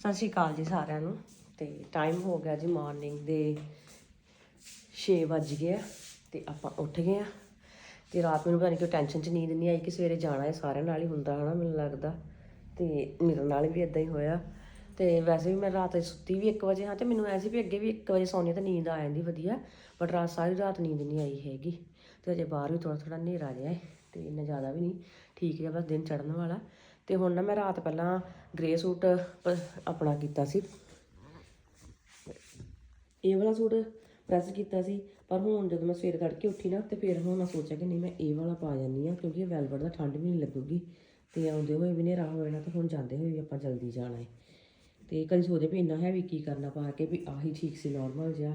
ਸਤਿ ਸ਼੍ਰੀ ਅਕਾਲ ਜੀ ਸਾਰਿਆਂ ਨੂੰ। ਤੇ ਟਾਈਮ ਹੋ ਗਿਆ ਜੀ ਮਾਰਨਿੰਗ ਦੇ 6 ਵੱਜ ਗਏ ਆ ਤੇ ਆਪਾਂ ਉੱਠ ਗਏ ਆ। ਤੇ ਰਾਤ ਮੈਨੂੰ ਪਤਾ ਨਹੀਂ ਕਿਉਂ ਟੈਨਸ਼ਨ ਚ ਨੀਂਦ ਨਹੀਂ ਆਈ ਕਿ ਸਵੇਰੇ ਜਾਣਾ ਹੈ, ਸਾਰਿਆਂ ਨਾਲ ਹੀ ਹੁੰਦਾ ਹਨਾ ਮੈਨੂੰ ਲੱਗਦਾ। ਤੇ ਮੇਰੇ ਨਾਲ ਵੀ ਇਦਾਂ ਹੀ ਹੋਇਆ। ਤੇ ਵੈਸੇ ਵੀ ਮੈਂ ਰਾਤ ਸੁੱਤੀ ਵੀ 1 ਵਜੇ, ਹਾਂ ਤੇ ਮੈਨੂੰ ਐਸੀ ਵੀ ਅੱਗੇ ਵੀ 1 ਵਜੇ ਸੌਣੀ ਤਾਂ ਨੀਂਦ ਆ ਜਾਂਦੀ ਵਧੀਆ ਬਟ ਰਾਤ ਸਾਰੀ ਰਾਤ ਨੀਂਦ ਨਹੀਂ ਆਈ ਹੈਗੀ। ਤੇ ਅਜੇ ਬਾਹਰ ਵੀ ਥੋੜਾ ਥੋੜਾ ਹਨੇਰਾ ਜਿਹਾ ਹੈ ਤੇ ਇੰਨਾ ਜ਼ਿਆਦਾ ਵੀ ਨਹੀਂ ਠੀਕ ਜਿਹਾ ਬਸ ਦਿਨ ਚੜ੍ਹਨ ਵਾਲਾ। ਤੇ ਹੁਣ ਨਾ ਮੈਂ ਰਾਤ ਪਹਿਲਾਂ ਗ੍ਰੇ ਸੂਟ ਆਪਣਾ ਕੀਤਾ ਸੀ। ਇਹ ਵਾਲਾ ਸੂਟ ਪ੍ਰੈਸ ਕੀਤਾ ਸੀ, ਪਰ ਹੁਣ ਜਦੋਂ ਮੈਂ ਸਵੇਰ ਤੜਕੇ ਉੱਠੀ ਨਾ, ਤੇ ਫਿਰ ਹੁਣ ਮੈਂ ਸੋਚਿਆ ਕਿ ਨਹੀਂ, ਮੈਂ ਇਹ ਵਾਲਾ ਪਾ ਜਾਂਦੀ ਆ ਕਿਉਂਕਿ ਇਹ ਵੈਲਵਟ ਦਾ ਠੰਡ ਵੀ ਨਹੀਂ ਲੱਗੂਗੀ। ਤੇ ਆਉਂਦੇ ਹੋਏ ਵੀ ਹਨੇਰਾ ਹੋ ਜਾਣਾ, ਤੇ ਹੁਣ ਜਾਂਦੇ ਹੋਏ ਵੀ ਆਪਾਂ ਜਲਦੀ ਜਾਣਾ ਹੈ ਤੇ ਕਦੀ ਸੋਚਦੇ ਵੀ ਇੰਨਾ ਹੈਵੀ ਕੀ ਕਰਨਾ ਪਾ ਕੇ, ਵੀ ਆਹੀ ਠੀਕ ਸੀ ਨਾਰਮਲ ਜਿਹਾ।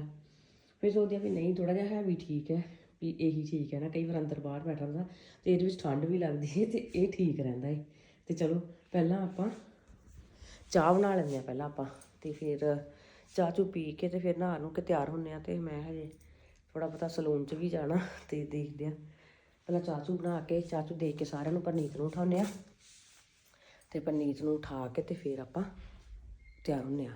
ਫਿਰ ਸੋਚਦੇ ਆ ਵੀ ਨਹੀਂ ਥੋੜਾ ਜਿਹਾ ਹੈਵੀ ਠੀਕ ਹੈ, ਵੀ ਇਹੀ ਠੀਕ ਹੈ ਨਾ, ਕਈ ਵਾਰ ਅੰਦਰ ਬਾਹਰ ਬੈਠਾ ਹੁੰਦਾ, ਤੇ ਇਹਦੇ ਵਿੱਚ ਠੰਡ ਵੀ ਲੱਗਦੀ ਹੈ, ਤੇ ਇਹ ਠੀਕ ਰਹਿੰਦਾ ਹੈ ਤੇ ਚਲੋ ਪਹਿਲਾਂ ਆਪਾਂ ਚਾਹ ਬਣਾ ਲੈਂਦੇ ਆ ਪਹਿਲਾਂ ਆਪਾਂ ਤੇ ਫਿਰ ਚਾਹ ਚੂ ਪੀ ਕੇ ਤੇ ਫਿਰ ਨਹਾ ਨੂੰ ਕੇ ਤਿਆਰ ਹੁੰਨੇ ਆ ਤੇ ਮੈਂ ਹਜੇ ਥੋੜਾ ਬਹੁਤਾ ਸਲੂਨ 'ਚ ਵੀ ਜਾਣਾ ਤੇ ਦੇਖਦੇ ਆ ਪਹਿਲਾਂ ਚਾਹ ਚੂ ਬਣਾ ਕੇ, ਚਾਹ ਚੂ ਦੇ ਕੇ ਸਾਰਿਆਂ ਨੂੰ ਪਰਨੀਤ ਨੂੰ ਉਠਾਉਂਦੇ ਆ ਤੇ ਪਰਨੀਤ ਨੂੰ ਉਠਾ ਕੇ ਤੇ ਫਿਰ ਆਪਾਂ ਤਿਆਰ ਹੁੰਨੇ ਆ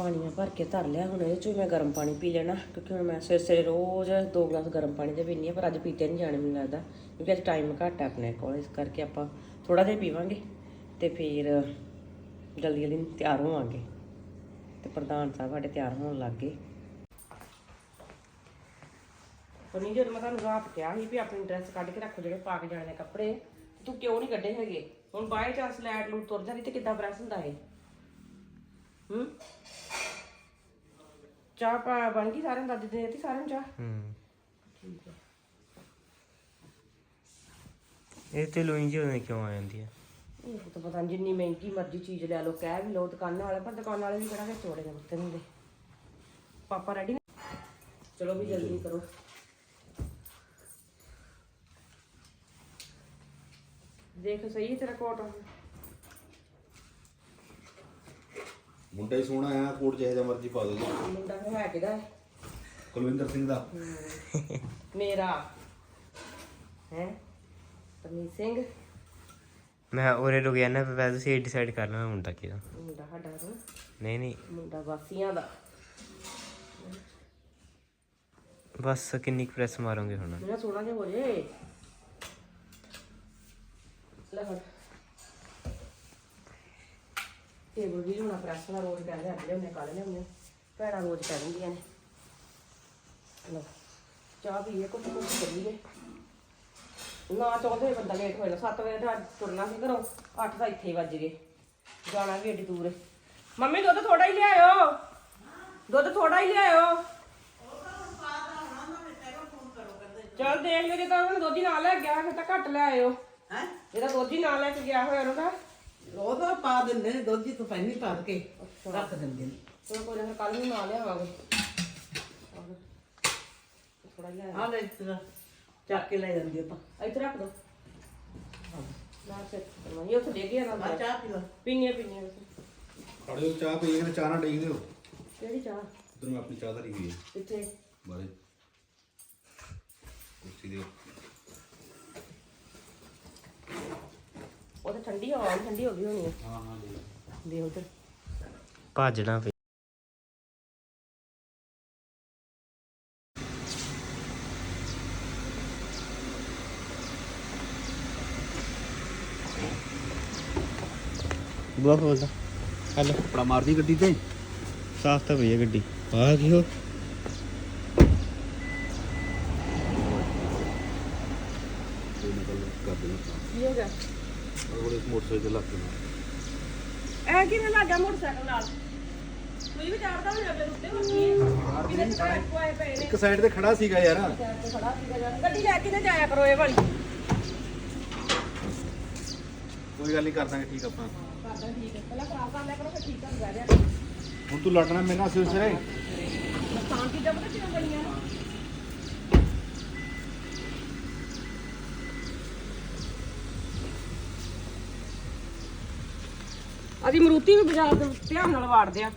ਪਾਣੀਆਂ ਭਰ ਕੇ ਧਰ ਲਿਆ ਹੁਣ ਇਹ ਚੋਂ ਮੈਂ ਗਰਮ ਪਾਣੀ ਪੀ ਲੈਣਾ, ਕਿਉਂਕਿ ਹੁਣ ਮੈਂ ਸਵੇਰੇ ਸਵੇਰੇ ਰੋਜ਼ ਦੋ ਗਲਾਸ ਗਰਮ ਪਾਣੀ ਦੇ ਪੀਂਦੀ ਹਾਂ, ਪਰ ਅੱਜ ਪੀਤੇ ਨਹੀਂ ਜਾਣੇ ਮੈਨੂੰ ਲੱਗਦਾ, ਕਿਉਂਕਿ ਅੱਜ ਟਾਈਮ ਘੱਟ ਹੈ ਆਪਣੇ ਕੋਲ, ਇਸ ਕਰਕੇ ਆਪਾਂ ਥੋੜਾ ਜਿਹਾ ਪੀਵਾਂਗੇ ਤੇ ਫਿਰ ਜਲਦੀ ਜਲਦੀ ਤਿਆਰ ਹੋਵਾਂਗੇ ਤੇ ਪ੍ਰਧਾਨ ਸਾਹਿਬ ਸਾਡੇ ਤਿਆਰ ਹੋਣ ਲੱਗ ਗਏ। ਪਨੀ ਜਦੋਂ ਮੈਂ ਤੁਹਾਨੂੰ ਰਾਤ ਕਿਹਾ ਸੀ ਵੀ ਆਪਣੀ ਡਰੈਸ ਕੱਢ ਕੇ ਰੱਖੋ ਜਿਹੜੇ ਪਾ ਕੇ ਜਾਣੇ ਨੇ ਕੱਪੜੇ, ਤੂੰ ਕਿਉਂ ਨਹੀਂ ਕੱਢੇ ਹੈਗੇ? ਹੁਣ ਬਾਏ ਚਾਂਸ ਲੈਟ ਲੂਟ ਤੁਰ ਜਾਂਦੀ ਤੇ ਕਿੱਦਾਂ ਪ੍ਰੈਸ ਹੁੰਦਾ ਇਹ? ਹੂੰ? ਚਾਹ ਪਾ ਬਣ ਗਈ ਸਾਰਿਆਂ ਨੂੰ ਦੱਸ ਦਿੱਤੇ ਸਾਰਿਆਂ ਨੂੰ ਚਾਹ। ਹੂੰ। ਠੀਕ ਹੈ ਇਹ ਤੇ ਲੋਈ ਜੀ ਉਹਨੇ ਕਿਉਂ ਆ ਜਾਂਦੀ ਹੈ ਇਹ ਤਾਂ ਪਤਾ ਨੀ ਜਿੰਨੀ ਮਹਿੰਗੀ ਮਰਜ਼ੀ ਚੀਜ਼ ਲੈ ਲਓ ਕਹਿ ਵੀ ਲਓ ਦੁਕਾਨਾਂ ਵਾਲੇ ਪਰ ਦੁਕਾਨਾਂ ਵਾਲੇ ਵੀ ਕਿਹੜਾ ਕਿ ਚੋੜੇ ਦੇ ਉੱਤੇ ਹੁੰਦੇ। ਪਾਪਾ ਰੈਡੀ ਨੇ? ਚਲੋ ਵੀ ਜਲਦੀ ਕਰੋ। ਦੇਖ ਸਹੀ ਹੈ ਤੇਰਾ ਕੋਟ ਮੁੰਡਾ ਹੀ ਸੋਹਣਾ ਆ ਕੋਟ ਜਿਹੇ ਜਿਹਾ ਮਰਜ਼ੀ ਪਾ ਦੋ ਜੀ ਮੁੰਡਾ ਹੈ ਕਿਹਦਾ? ਹੈ? ਕੁਲਵਿੰਦਰ ਸਿੰਘ ਦਾ। ਮੇਰਾ। ਹੈ? ਪਰਮੀਤ ਸਿੰਘ। ਮੈਂ ਉਰੇ ਰੁਕ ਜਾਣਾ ਫਿਰ ਤੁਸੀਂ ਡਿਸਾਈਡ ਕਰਨਾ ਮੈਂ ਮੁੰਡਾ ਕਿਹਦਾ। ਮੁੰਡਾ ਸਾਡਾ ਵਾ, ਨਹੀਂ ਨਹੀਂ। ਮੁੰਡਾ ਵਾਸੀਆਂ ਦਾ। ਬਸ ਕਿੰਨੀ ਪ੍ਰੈਸ ਮਾਰੋਗੇ ਹੁਣ? ਮੇਰਾ ਸੋਹਣਾ ਜਿਹਾ ਹੋ ਜੇ। ਲੈ ਫੜ। ਟੇਬਲ ਵੀ ਹੋਣਾ ਪ੍ਰੈਸ ਨਾਲ ਰੋਜ਼ ਕਹਿੰਦੇ ਅੱਜ ਲਿਆਉਂਦੇ ਕੱਲ ਲਿਆਉਂਦੇ ਭੈਣਾਂ ਰੋਜ਼ ਕਹਿ ਦਿੰਦੀਆਂ ਨੇ। ਲਓ ਚਾਹ ਪੀਏ ਕੁਝ ਕੁਝ ਕਰੀਏ। ਨਾ ਚਾਹੁੰਦੇ ਬੰਦਾ ਲੇਟ ਹੋ ਜਾਣਾ 7 ਵਜੇ ਦਾ ਤੁਰਨਾ ਸੀ ਘਰੋਂ 8 ਤਾਂ ਇੱਥੇ ਹੀ ਵੱਜ ਗਏ। ਜਾਣਾ ਵੀ ਏਡੀ ਦੂਰ ਹੈ ਮੰਮੀ ਦੁੱਧ ਥੋੜਾ ਹੀ ਲਿਆਇਓ। ਦੁੱਧ ਥੋੜਾ ਹੀ ਲਿਆਇਓ। ਚਲ ਦੇਖ ਲਿਓ ਜੇ ਤਾਂ ਉਹਨੇ ਦੋਜੀ ਨਾਲ ਲੈ ਗਿਆ ਫਿਰ ਤਾਂ ਘੱਟ ਲੈ ਆਇਓ। ਹੈ? ਜਿਹੜਾ ਦੋਜੀ ਨਾਲ ਲੈ ਕੇ ਗਿਆ ਹੋਇਆ ਉਹਦਾ ਉਹ ਤਾਂ ਪਾ ਦਿੰਦੇ ਨੇ ਦੁੱਧ ਤੋਂ ਪਹਿਲਾਂ ਪਾ ਕੇ ਰੱਖ ਦਿੰਦੇ ਨੇ। ਚਲੋ ਕੋਈ ਨਾ ਕੱਲ ਨੂੰ ਨਾਲ ਲਿਆਵਾਂਗੇ। ਥੋੜਾ ਜਿਹਾ ਆ ਲੈ ਚੱਕ ਕੇ ਲੈ ਜਾਂਦੀ ਆਪਾਂ। ਇੱਥੇ ਰੱਖ ਦੋ। ਇਹ ਉੱਥੇ ਗਿਆ ਨਾ ਚਾਹ ਪੀ ਲਓ ਪੀਣੀਆਂ ਵੈਸੇ। ਖੜੇ ਹੋ ਚਾਹ ਪੀਏ ਕਿ ਚਾਹ ਨਾ ਡੇਗ ਦਿਓ ਕਿਹੜੀ ਚਾਹ? ਉਧਰ ਮੈਂ ਆਪਣੀ ਚਾਹ ਧਰੀ ਹੋਈ ਹੈ। ਕਿੱਥੇ? ਬਾਰੇ ਕੁਰਸੀ ਦੇ ਉਹ ਤਾਂ ਠੰਡੀ ਹਵਾ ਵੀ ਠੰਡੀ ਹੋ ਗਈ ਹੋਣੀ ਹੈ ਹਾਂ ਹਾਂ ਜੀ। ਦੇ ਉਧਰ। ਭੱਜਣਾ ਪਈ ਬੁਆ ਖੋਲਦਾ ਹਲੋ। ਕੱਪੜਾ ਮਾਰਦੀ ਗੱਡੀ ਤੇ? ਸਾਫ਼ ਤਾਂ ਪਈ ਹੈ ਗੱਡੀ। ਆ ਕੀ ਹੋ ਕੋਈ ਨਿਕਲ ਕਰ ਦੇਣਾ ਕੀ ਹੋ ਗਿਆ ਉਹ ਕੋਲ ਇੱਕ ਮੋਟਰਸਾਈਕਲ ਲੱਗ ਗਿਆ ਐ ਕਿਵੇਂ ਲੱਗ ਮੋਟਰਸਾਈਕਲ ਨਾਲ? ਕੋਈ ਵੀ ਚੜਦਾ ਉੱਤੇ ਹੈ। ਪਵਾਏ ਪਏ ਨੇ। ਇੱਕ ਸਾਈਡ ਤੇ ਖੜਾ ਸੀਗਾ ਯਾਰ। ਸਾਈਡ ਤੇ ਖੜਾ ਸੀਗਾ ਯਾਰ। ਗੱਡੀ ਲੈ ਕੇ ਨਾ ਜਾਇਆ ਕਰੋ ਇਹ ਵਾਲੀ। ਕੋਈ ਗੱਲ ਨਹੀਂ ਕਰ ਦਾਂਗੇ ਠੀਕ ਆਪਾਂ ਕਰਦਾ ਠੀਕ ਹੈ ਪਹਿਲਾਂ ਖਰਾਬ ਕਰ ਲਿਆ ਕਰੋ ਫਿਰ ਠੀਕ ਕਰ ਜਾ ਹੁਣ ਤੂੰ ਲੜਨਾ ਮੇਰੇ ਨਾਲ ਸਿਲਸਿਲੇ ਨੁਕਸਾਨ ਚੀਜ਼ਾਂ ਪਤਾ ਕਿਉਂ ਬਣੀਆਂ ਅਸੀਂ ਮਰੂਤੀ ਵੀ ਬਾਜ਼ਾਰ ਦੇ ਧਿਆਨ ਨਾਲ ਵਾੜਦੇ ਆ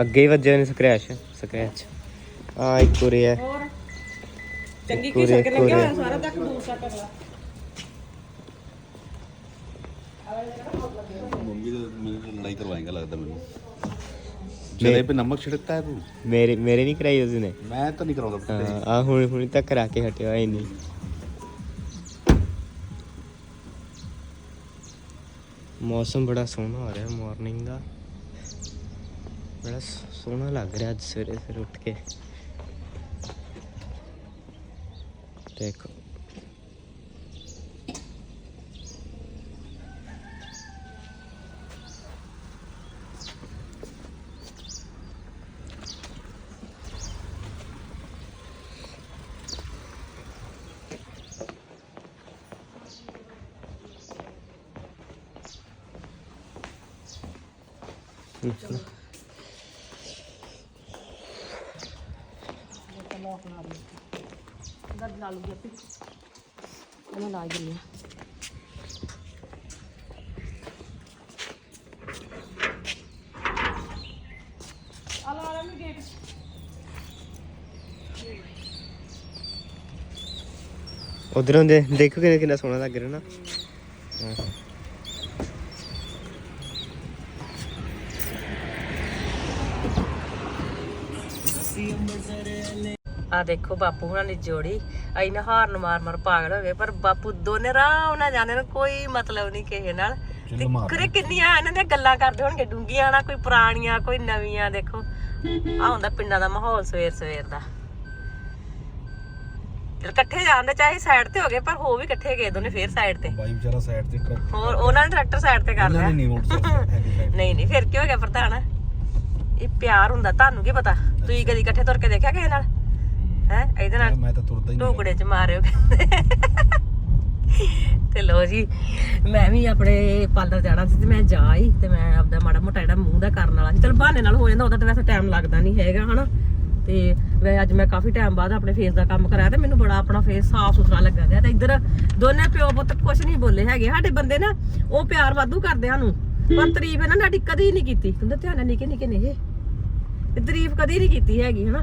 ਅੱਗੇ ਹੀ ਵੱਜੇ ਨੇ ਸਕ੍ਰੈਚ ਸਕ੍ਰੈਚ ਆ ਇੱਕ ਉਰੇ ਹੈ। ਚੰਗੀ ਕੀ ਸ਼ੱਕ ਲੱਗਿਆ ਸਾਰਾ ਤੱਕ ਦੂਸਰਾ ਟਕਲਾ ਮੰਮੀ ਦਾ ਮੇਰੇ ਨਾਲ ਲੜਾਈ ਲੱਗਦਾ ਮੈਨੂੰ। है मेरे चले पे नमक छिड़कता है तू ਮੇਰੇ ਮੇਰੇ ਨਹੀਂ ਕਰਾਈ ਉਸਨੇ मैं तो नहीं कराऊंगा ਹਾਂ ਆ ਹੁਣ ਹੁਣ ਤੱਕ ਕਰਾ ਕੇ ਹਟਿਆ ਹੋਇਆ ਨਹੀਂ ਮੌਸਮ ਬੜਾ ਸੋਹਣਾ ਹੋ ਰਿਹਾ ਮਾਰਨਿੰਗ ਦਾ ਬੜਾ ਸ- ਸੋਹਣਾ ਲੱਗ ਰਿਹਾ ਅੱਜ ਸਵੇਰੇ ਸਵੇਰੇ ਉੱਠ ਕੇ ਦੇਖੋ ਉਹਨਾਂ ਲਾ ਦਿੰਨੀ ਉਧਰੋਂ ਦੇ ਦੇਖੋ ਕਿੰਨਾ ਕਿੰਨਾ ਸੋਹਣਾ ਲੱਗ ਰਿਹਾ ਨਾ ਹਾਂ। ਆ ਦੇਖੋ ਬਾਪੂ ਹੁਣਾਂ ਦੀ ਜੋੜੀ। ਅਸੀਂ ਨਾ ਹਾਰਨ ਮਾਰ-ਮਾਰ ਪਾਗਲ ਹੋ ਗਏ ਪਰ ਬਾਪੂ ਦੋਨੇ ਰਾਹ ਨਾਲ ਜਾਂਦੇ ਨੂੰ ਕੋਈ ਮਤਲਬ ਨਹੀਂ ਕਿਸੇ ਨਾਲ। ਕਰੇ ਕਿੰਨੀਆਂ ਇਹਨਾਂ ਦੀਆਂ ਗੱਲਾਂ ਕਰਦੇ ਹੋਣਗੇ ਡੂੰਗੀਆਂ ਨਾ ਕੋਈ ਪੁਰਾਣੀਆਂ ਕੋਈ ਨਵੀਆਂ ਦੇਖੋ। ਆ ਹੁੰਦਾ ਪਿੰਡਾਂ ਦਾ ਮਾਹੌਲ ਸਵੇਰ ਸਵੇਰ ਦਾ। ਇਕੱਠੇ ਜਾਂਦੇ ਚਾਹੇ ਸਾਈਡ ਤੇ ਹੋ ਗਏ ਪਰ ਹੋ ਵੀ ਇਕੱਠੇ ਗਏ ਦੋਨੇ ਫੇਰ ਸਾਈਡ ਤੇ। ਬਾਈ ਵਿਚਾਰਾ ਸਾਈਡ ਤੇ ਹੋਰ ਉਹਨਾਂ ਨੇ ਟਰੈਕਟਰ ਸਾਈਡ ਤੇ ਕਰ ਲਿਆ। ਨਹੀਂ ਨਹੀਂ ਫਿਰ ਕੀ ਹੋ ਗਿਆ ਪ੍ਰਧਾਨ? ਇਹ ਪਿਆਰ ਹੁੰਦਾ ਤੁਹਾਨੂੰ ਕੀ ਪਤਾ? ਤੁਸੀਂ ਕਦੀ ਇਕੱਠੇ ਤੁਰ ਕੇ ਦੇਖਿਆ ਕਿਸੇ ਨਾਲ? ਹੈ? ਮੈਂ ਵੀ ਆਪਣੇ ਮਾੜਾ ਮੋਟਾ ਬਹਾਨੇ ਨਾਲ ਹੋ ਜਾਂਦਾ ਉਹਦਾ ਹੈਗਾ ਕਾਫੀ ਟਾਈਮ ਬਾਅਦ ਆਪਣੇ ਫੇਸ ਦਾ ਕੰਮ ਕਰਾਇਆ ਤੇ ਮੈਨੂੰ ਬੜਾ ਆਪਣਾ ਫੇਸ ਸਾਫ਼ ਸੁਥਰਾ ਲੱਗਾ ਗਿਆ ਇੱਧਰ ਦੋਨੇ ਪਿਓ ਪੁੱਤ ਕੁਝ ਨਹੀਂ ਬੋਲੇ ਹੈਗੇ। ਸਾਡੇ ਬੰਦੇ ਨਾ ਉਹ ਪਿਆਰ ਵਾਧੂ ਕਰਦੇ ਆ ਪਰ ਤਾਰੀਫ ਇਹਨਾਂ ਨੇ ਕਦੀ ਨਹੀਂ ਕੀਤੀ। ਕਹਿੰਦੇ ਧਿਆਨ ਨਿੱਕੇ ਨਿੱਕੇ ਨੇ ਇਹ। ਤਾਰੀਫ ਕਦੀ ਨਹੀਂ ਕੀਤੀ ਹੈਗੀ ਹਨਾ?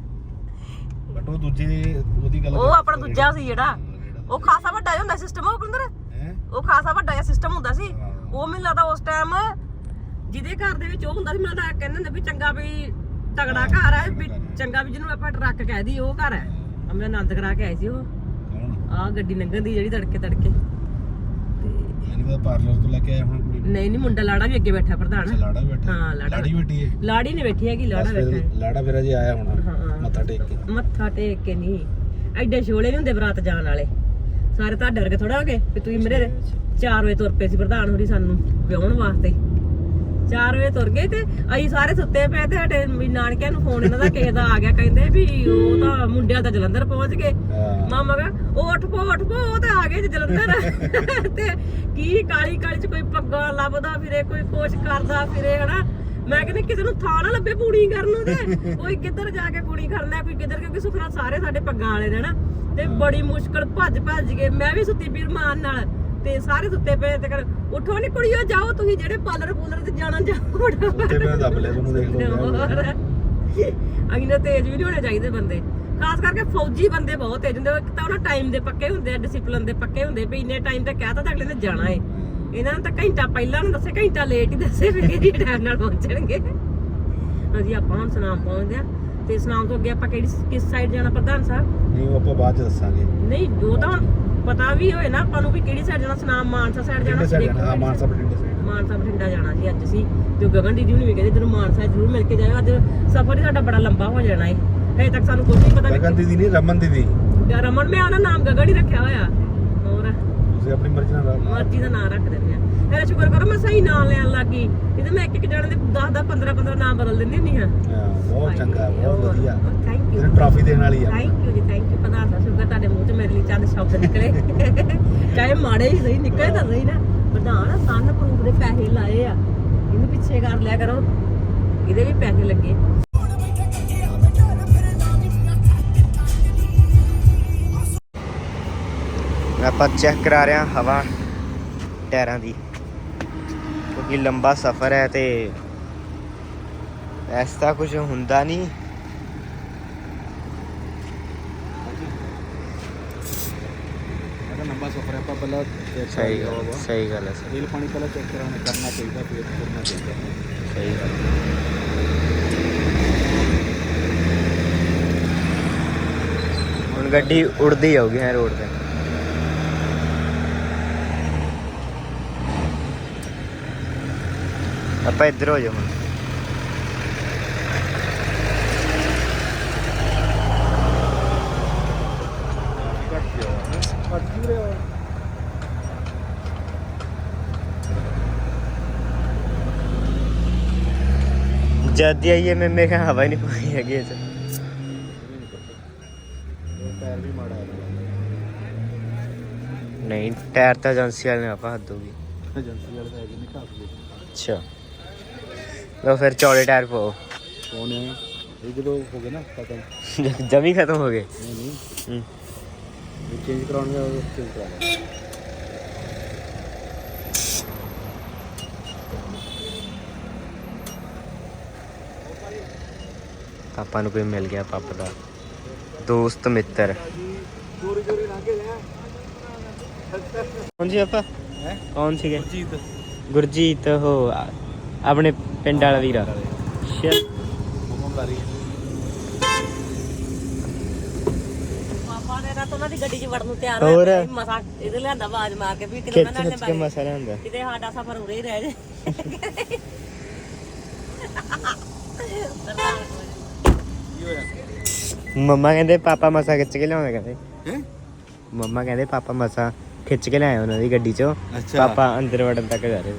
ਬਟ ਉਹ ਦੂਜੇ ਉਹਦੀ ਗੱਲ ਉਹ ਆਪਣਾ ਦੂਜਾ ਸੀ ਜਿਹੜਾ। ਉਹ ਖਾਸਾ ਵੱਡਾ ਜਿਹਾ ਹੁੰਦਾ ਸਿਸਟਮ ਉਹ ਕਿੰਦਰ ਹੈ? ਉਹ ਖਾਸਾ ਵੱਡਾ ਜਿਹਾ ਸਿਸਟਮ ਹੁੰਦਾ ਸੀ। ਉਹ ਮੈਨੂੰ ਲੱਗਦਾ ਉਸ ਟਾਈਮ ਜਿਹਦੇ ਘਰ ਦੇ ਵਿੱਚ ਉਹ ਹੁੰਦਾ ਸੀ ਮੈਨੂੰ ਲੱਗਦਾ ਕਹਿੰਦੇ ਹੁੰਦੇ ਵੀ ਚੰਗਾ ਵੀ ਤਗੜਾ ਘਰ ਹੈ ਵੀ ਚੰਗਾ ਵੀ ਜਿਹਨੂੰ ਆਪਾਂ ਟਰੱਕ ਕਹਿ ਦੀ ਉਹ ਘਰ ਹੈ। ਆ ਮੈਂ ਆਨੰਦ ਕਰਾ ਕੇ ਆਈ ਸੀ ਉਹ। ਆ ਗੱਡੀ ਲੰਘਣ ਦੀ ਜਿਹੜੀ ਤੜਕੇ ਤੜਕੇ। ਤੇ ਯਾਨੀ ਉਹ ਪਾਰਲਰ ਤੋਂ ਲੈ ਕੇ ਆਇਆ ਹੁਣ ਕੁੜੀ ਨੂੰ। ਨਹੀਂ ਨਹੀਂ ਮੁੰਡਾ ਲਾੜਾ ਵੀ ਅੱਗੇ ਬੈਠਾ ਪ੍ਰਧਾਨ। ਲਾੜਾ ਬੈਠਾ। ਹਾਂ, ਲਾੜਾ ਲਾੜੀ ਬੈਠੀ। ਹੈ ਲਾੜੀ ਨਹੀਂ ਬੈਠੀ ਹੈਗੀ ਲਾੜਾ ਬੈਠਾ ਹੈ। ਲਾੜਾ ਫਿਰ ਅਜੇ ਆਇਆ ਹੁਣ। ਹਾਂ। ਮੱਥਾ ਟੇਕ ਕੇ। ਮੱਥਾ ਟੇਕ ਕੇ ਨਹੀਂ ਐਡੇ ਛੋਲੇ ਨਹੀਂ ਹੁੰਦੇ ਬਰਾਤ ਜਾਣ ਵਾਲੇ। ਸਾਰੇ ਤੁਹਾਡੇ ਵਰਗੇ ਥੋੜਾ ਹੋ ਗਏ ਵੀ ਤੁਸੀਂ ਮੇਰੇ 4 ਵਜੇ ਤੁਰ ਪਏ ਸੀ ਪ੍ਰਧਾਨ ਹੋਰੀ ਸਾਨੂੰ ਵਿਆਹਣ ਵਾਸਤੇ। 4 ਵਜੇ ਤੁਰ ਗਏ ਤੇ ਅਸੀਂ ਸਾਰੇ ਸੁੱਤੇ ਪਏ ਤੇ ਸਾਡੇ ਵੀ ਨਾਨਕਿਆਂ ਨੂੰ ਫੋਨ ਇਹਨਾਂ ਦਾ ਕਿਸੇ ਦਾ ਆ ਗਿਆ ਕਹਿੰਦੇ ਵੀ ਉਹ ਤਾਂ ਮੁੰਡਿਆਂ ਤਾਂ ਜਲੰਧਰ ਪਹੁੰਚ ਗਏ। ਮਾਮਾ ਕਹਾ ਉਹ ਉੱਠ ਪੋ ਉੱਠ ਪੋ ਉਹ ਤਾਂ ਆ ਗਏ ਜੀ ਜਲੰਧਰ। ਤੇ ਕੀ ਕਾਲੀ ਕਾਲੀ ਚ ਕੋਈ ਪੱਗਾਂ ਲੱਭਦਾ ਫਿਰੇ ਕੋਈ ਕੁਛ ਕਰਦਾ ਫਿਰੇ ਹਨਾ? ਮੈਂ ਕਹਿੰਦੀ ਕਿਸੇ ਨੂੰ ਥਾਂ ਨਾ ਲੱਭੇ ਪੂਣੀ ਕਰਨ ਤੇ ਕੋਈ ਕਿੱਧਰ ਜਾ ਕੇ ਪੂਣੀ ਕਰਨਾ ਕੋਈ ਕਿੱਧਰ ਕਿਉਂਕਿ ਸੁਖਨਾ ਸਾਰੇ ਸਾਡੇ ਪੱਗਾਂ ਵਾਲੇ ਨੇ ਨਾ। ਤੇ ਬੜੀ ਮੁਸ਼ਕਲ ਭੱਜ ਭੱਜ ਕੇ ਮੈਂ ਵੀ ਸੁੱਤੀ ਪਈ ਰਮਾਨ ਨਾਲ ਤੇ ਸਾਰੇ ਸੁੱਤੇ ਪਏ ਤੇ ਕਰ ਉਠੋ ਨੀ ਕੁੜੀਓ ਜਾਓ ਤੁਸੀਂ ਜਿਹੜੇ ਪਾਲਰ ਪੂਲਰ ਤੇ ਜਾਣਾ ਜਾਓ ਉੱਤੇ ਮੈਂ ਦੱਬ ਲਿਆ ਤੁਹਾਨੂੰ ਦੇਖ ਲਓ ਅਸੀਂ ਨਾ ਤੇਜ਼ ਵੀ ਨਹੀਂ ਹੋਣੇ ਚਾਹੀਦੇ ਬੰਦੇ। ਖਾਸ ਕਰਕੇ ਫੌਜੀ ਬੰਦੇ ਬਹੁਤ ਤੇਜ਼ ਹੁੰਦੇ ਇੱਕ ਤਾਂ ਉਹਨਾਂ ਟਾਈਮ ਦੇ ਪੱਕੇ ਹੁੰਦੇ ਆ ਡਿਸਪਲਿਨ ਦੇ ਪੱਕੇ ਹੁੰਦੇ ਵੀ ਇੰਨੇ ਟਾਈਮ ਤੇ ਕਹਿਤਾ ਤਾਂ ਅਗਲੇ ਨੇ ਜਾਣਾ ਏ। ਇਹਨਾਂ ਨੂੰ ਤਾਂ ਘੰਟਾ ਪਹਿਲਾਂ ਨੂੰ ਦੱਸੇ ਘੰਟਾ ਲੇਟ ਹੀ ਦੱਸੇ ਵੀ ਕਿਹੜੀ ਟਾਈਮ ਨਾਲ ਪਹੁੰਚਣਗੇ। ਅਸੀਂ ਆਪਾਂ ਹੁਣ ਸੁਨਾਮ ਪਹੁੰਚਦੇ ਆ ਤੇ ਸੁਨਾਮ ਤੋਂ ਅੱਗੇ ਆਪਾਂ ਕਿਹੜੀ ਕਿਸ ਸਾਈਡ ਜਾਣਾ ਪ੍ਰਧਾਨ ਸਾਹਿਬ? ਨਹੀਂ ਉਹ ਆਪਾਂ ਬਾਅਦ ਚ ਦੱਸਾਂਗੇ। ਨਹੀਂ ਉਹ ਤਾਂ ਪਤਾ ਵੀ ਹੋਏ ਨਾ ਆਪਾਂ ਨੂੰ ਵੀ ਕਿਹੜੀ ਸਾਈਡ ਜਾਣਾ ਸੁਨਾਮ ਮਾਨਸਾ ਸਾਈਡ ਜਾਣਾ। ਸਾਈਡ ਦੇਖੋ ਹਾਂ ਮਾਨਸਾ ਬਠਿੰਡੇ ਸਾਈਡ ਮਾਨਸਾ ਬਠਿੰਡਾ ਜਾਣਾ ਸੀ ਅੱਜ ਅਸੀਂ। ਤੇ ਗਗਨ ਦੀਦੀ ਨੂੰ ਵੀ ਕਹਿੰਦੇ ਤੈਨੂੰ ਮਾਨਸਾ ਜ਼ਰੂਰ ਮਿਲ ਕੇ ਜਾਇਓ। ਅੱਜ ਸਫ਼ਰ ਹੀ ਸਾਡਾ ਬੜਾ ਲੰਬਾ ਹੋ ਜਾਣਾ ਹੈ ਹਜੇ ਤੱਕ ਸਾਨੂੰ ਕੁਝ ਨਹੀਂ ਪਤਾ ਗਗਨ ਦੀਦੀ ਨਹੀਂ ਰਮਨ ਦੀਦੀ। ਰਮਨ ਮੈਂ ਉਹਦਾ ਨਾਮ ਗਗਨ ਹੀ ਰੱਖਿਆ ਹੋਇਆ। ਤੁਸੀਂ ਆਪਣੀ ਮਰਜ਼ੀ ਨਾਲ ਰਾ- ਮਰਜ਼ੀ ਦਾ ਨਾਮ ਰੱਖ ਦਿੰਦੇ ਆ। ਮੇਰਾ ਸ਼ੁਕਰ ਕਰੋ ਮੈਂ ਸਹੀ ਨਾਮ ਲੈਣ ਲੱਗੀ ਇਹਦੇ ਮੈਂ ਇੱਕ ਇੱਕ ਜਣੇ ਦੇ 10 10 15 15 ਨਾਮ ਬਦਲ ਦਿੰਦੀ ਹੁੰਦੀ ਹਾਂ। ਹਾਂ ਬਹੁਤ ਚੰਗਾ ਬਹੁਤ ਵਧੀਆ। ਥੈਂਕ ਯੂ ਤੈਨੂੰ ਟਰਾਫੀ ਦੇਣ ਵਾਲੀ ਆ। Thank you ji thank you ਪ੍ਰਧਾਨ ਦਾ ਸ਼ੁਕਰ ਤੁਹਾਡੇ ਮੂੰਹ ਚ ਮੇਰੇ ਲਈ ਚੰਦ ਸ਼ਬਦ ਨਿਕਲੇ। ਚਾਹੇ ਮਾੜੇ ਹੀ ਸਹੀ ਨਿਕਲੇ ਤਾਂ ਸਹੀ ਨਾ। ਪ੍ਰਧਾਨ ਸਨ ਪ੍ਰੂਫ ਦੇ ਪੈਸੇ ਲਾਏ ਆ। ਇਹਨੂੰ ਪਿੱਛੇ ਕਰ ਲਿਆ ਕਰੋ। ਇਹਦੇ ਵੀ ਪੈਸੇ ਲੱਗੇ। ਆਪਾਂ ਚੈੱਕ ਕਰਾ ਰਹੇ ਹਾਂ ਹਵਾ ਟਾਇਰਾਂ ਦੀ। ਕਿਉਂਕਿ ਲੰਬਾ ਸਫ਼ਰ ਹੈ ਤੇ ਐਸਾ ਕੁਝ ਹੁੰਦਾ ਨਹੀਂ। ਲੰਬਾ ਸਫ਼ਰ ਆਪਾਂ ਪਹਿਲਾਂ ਸਹੀ ਗੱਲ। ਸਹੀ ਗੱਲ ਹੈ ਤੇਲ ਪਾਣੀ ਪਹਿਲਾਂ ਚੈੱਕ ਕਰਾਉਣਾ ਕਰਨਾ ਚਾਹੀਦਾ ਫਿਰ ਕਰਨਾ ਚਾਹੀਦਾ। ਸਹੀ ਗੱਲ। ਹੁਣ ਗੱਡੀ ਉੜਦੀ ਆਉਗੀ ਹੈ ਰੋਡ ਤੇ। ਆਪਾਂ ਇੱਧਰ ਹੋ ਜਾ ਹੁਣ। ਕੱਟ ਕਿਉਂ ਰਿਹਾ ਜਦ ਆਈਏ ਮੈਂ ਮੇਰੇ ਖਿਆਲ ਹਵਾ ਹੀ ਨਹੀਂ ਪਈ ਹੈਗੀ 'ਚ ਪੈਰ ਵੀ ਮਾੜਾ ਨਹੀਂ ਟਾਇਰ ਤਾਂ ਏਜੰਸੀ ਵਾਲੇ ਨੇ ਆਪਾਂ ਹੱਦ ਹੋਗੀ ਏਜੰਸੀ ਵਾਲੇ ਤਾਂ ਹੈਗੇ ਨਹੀਂ ਘਾਸ ਦੇ। ਅੱਛਾ। ਲੋ ਫਿਰ ਚੌੜੇ ਟਾਇਰ ਪਾਓ। ਕੌਣ ਹੈ ਇਹ ਜਦੋਂ ਹੋ ਗਏ ਨਾ ਖਤਮ। ਜਮੀ ਖਤਮ ਹੋ ਗਏ? ਨਹੀਂ ਨਹੀਂ। ਹੂੰ। ਇਹ ਚੇਂਜ ਕਰਾਉਣਗੇ ਉਹ ਚੇਂਜ ਕਰਾ ਲਾਂਗੇ ਪਾਪਾ ਨੂੰ ਕੋਈ ਮਿਲ ਗਿਆ ਪਾਪਾ ਦਾ। ਦੋਸਤ ਮਿੱਤਰ। ਚੋਰੀ ਚੋਰੀ ਕੇ ਜਾ ਕੌਣ ਆਪਾਂ? ਹੈ? ਕੌਣ ਸੀਗੇ? ਜੀਤ ਗੁਰਜੀਤ ਆ- ਆਪਣੇ ਪਿੰਡ ਵਾਲਾ ਵੀਰਾ। ਮਮਦਾਰੀ ਪਾਪਾ ਨੇ ਰਾਤ ਉਹਨਾਂ ਦੀ ਗੱਡੀ 'ਚ ਵੜਨ ਨੂੰ ਤਿਆਰ ਹੋਰ? ਹੋਇਆ ਮਸਾਂ ਇਹਦੇ ਲਿਆਂਦਾ ਆਵਾਜ਼ ਮਾਰ ਕੇ ਵੀ ਕਿਤੇ ਖਿੱਚ ਮੈਂ ਖਿੱਚ ਕੇ ਮਸਾ ਲਿਆਂਦਾ। ਕਿਤੇ ਸਾਡਾ ਸਫ਼ਰ ਉਰੇ ਹੀ ਰਹਿ ਜੇ ਕੀ ਹੋਇਆ ਮੰਮਾ ਕਹਿੰਦੇ ਪਾਪਾ ਮਸਾ ਖਿੱਚ ਕੇ ਲਿਆਉਂਦੇ ਕਹਿੰਦੇ। ਹੈ? ਮੰਮਾ ਕਹਿੰਦੇ ਪਾਪਾ ਮਸਾ ਖਿੱਚ ਕੇ ਲਿਆਏ ਉਹਨਾਂ ਦੀ ਗੱਡੀ ਚੋਂ। ਅੱਛਾ। ਪਾਪਾ ਅੰਦਰ ਵੜਨ ਤੱਕ ਜਾ ਰਹੇ